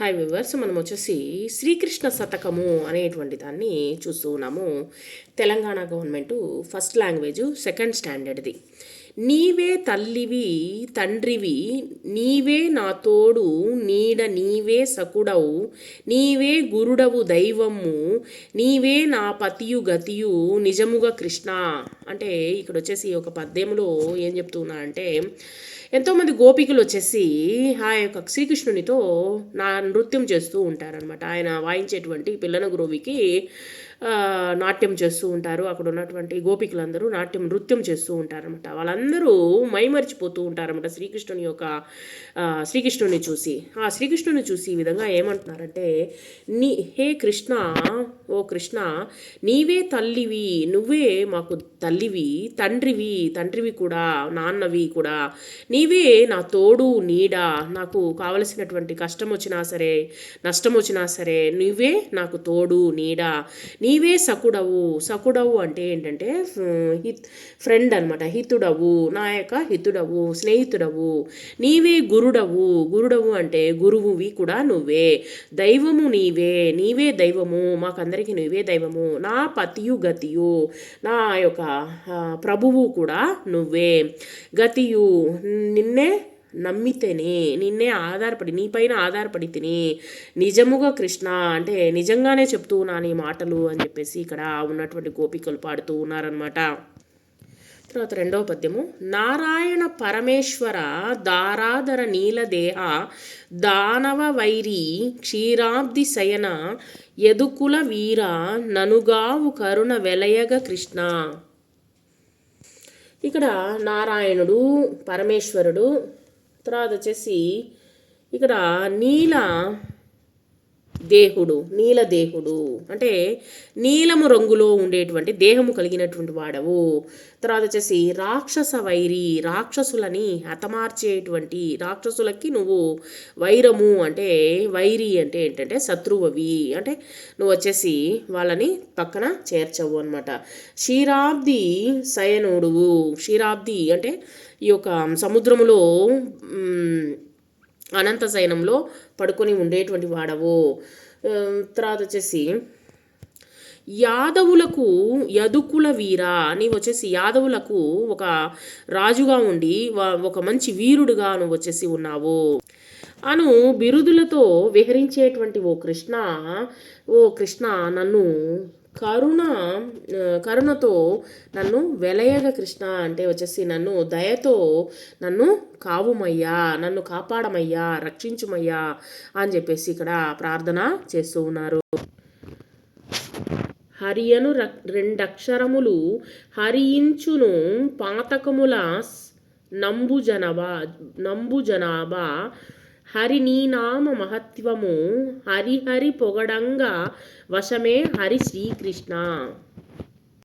Hi viewers మనం వచ్చేసి శ్రీకృష్ణ శతకము అనేటువంటి దాన్ని చూస్తూ ఉన్నాము. Telangana government first language second స్టాండర్డ్ది. నీవే తల్లివి తండ్రివి నీవే నా తోడు నీడ నీవే సకుడవు నీవే గురుడవు దైవము నీవే నా పతియు గతియు నిజముగా కృష్ణ. అంటే ఇక్కడ వచ్చేసి ఒక పద్యములో ఏం చెప్తున్నా అంటే ఎంతోమంది గోపికలు వచ్చేసి ఆ యొక్క శ్రీకృష్ణునితో నా నృత్యం చేస్తూ ఉంటారనమాట ఆయన వాయించేటువంటి పిల్లన గురువికి నాట్యం చేస్తూ ఉంటారు. అక్కడ ఉన్నటువంటి గోపికలందరూ నాట్యం నృత్యం చేస్తూ ఉంటారనమాట వాళ్ళందరూ మైమరిచిపోతూ ఉంటారన్నమాట శ్రీకృష్ణుని యొక్క శ్రీకృష్ణుని చూసి. ఆ శ్రీకృష్ణుని చూసి ఈ విధంగా ఏమంటున్నారంటే నీ హే కృష్ణ ఓ కృష్ణ నీవే తల్లివి నువ్వే మాకు తల్లివి తండ్రివి తండ్రివి కూడా నాన్నవి కూడా. నీవే నా తోడు నీడ. నాకు కావలసినటువంటి కష్టం వచ్చినా సరే నష్టం వచ్చినా సరే నువ్వే నాకు తోడు నీడ. నీవే సకుడవు. సకుడవు అంటే ఏంటంటే హిత్ ఫ్రెండ్ అనమాట హితుడవు నా యొక్క హితుడవు స్నేహితుడవు. నీవే గురుడవు. గురుడవు అంటే గురువువి కూడా నువ్వే. దైవము నీవే. నీవే దైవము. మాకందరికీ నువ్వే దైవము. నా పతియు గతియు. నా యొక్క ప్రభువు కూడా నువ్వే. గతియు. నిన్నే నమ్మితేనే నిన్నే ఆధారపడి నీపైన ఆధారపడి తిని నిజముగా కృష్ణ అంటే నిజంగానే చెప్తూ ఉన్నాను ఈ మాటలు అని చెప్పేసి ఇక్కడ ఉన్నటువంటి గోపికలు పాడుతూ ఉన్నారనమాట తర్వాత రెండవ పద్యము. నారాయణ పరమేశ్వర దారాధర నీలదేహ దానవ వైరి క్షీరాబ్ది శయన యదుకుల వీర ననుగావు కరుణ వెలయగ కృష్ణ. ఇక్కడ నారాయణుడు పరమేశ్వరుడు తర్వాత వచ్చేసి ఇక్కడ నీల దేహుడు నీల దేహుడు. అంటే నీలము రంగులో ఉండేటువంటి దేహము కలిగినటువంటి వాడవు. తర్వాత వచ్చేసి రాక్షస వైరి రాక్షసులని హతమార్చేటువంటి రాక్షసులకి నువ్వు వైరము అంటే వైరి అంటే ఏంటంటే శత్రువవి. అంటే నువ్వు వచ్చేసి వాళ్ళని పక్కన చేర్చవు అనమాట క్షీరాబ్ది శయనుడువు. క్షీరాబ్ది అంటే ఈ యొక్క సముద్రములో అనంత శయనంలో పడుకొని ఉండేటువంటి వాడవు. తర్వాత వచ్చేసి యాదవులకు యదుకుల వీర నీవు వచ్చేసి యాదవులకు ఒక రాజుగా ఉండి ఒక మంచి వీరుడుగా నువ్వు వచ్చేసి ఉన్నావు. అను బిరుదులతో విహరించేటువంటి ఓ కృష్ణ ఓ కృష్ణ నన్ను కరుణ కరుణతో నన్ను వెలయగ కృష్ణ అంటే వచ్చేసి నన్ను దయతో నన్ను కావుమయ్యా నన్ను కాపాడమయ్యా రక్షించుమయ్యా అని చెప్పేసి ఇక్కడ ప్రార్థన చేస్తూ ఉన్నారు. హరియను ర- రెండక్షరములు హరియించును పాతకముల స్- నంబు హరి నీ నామ మహత్వము హరిహరి పొగడంగా వశమే హరి శ్రీకృష్ణ.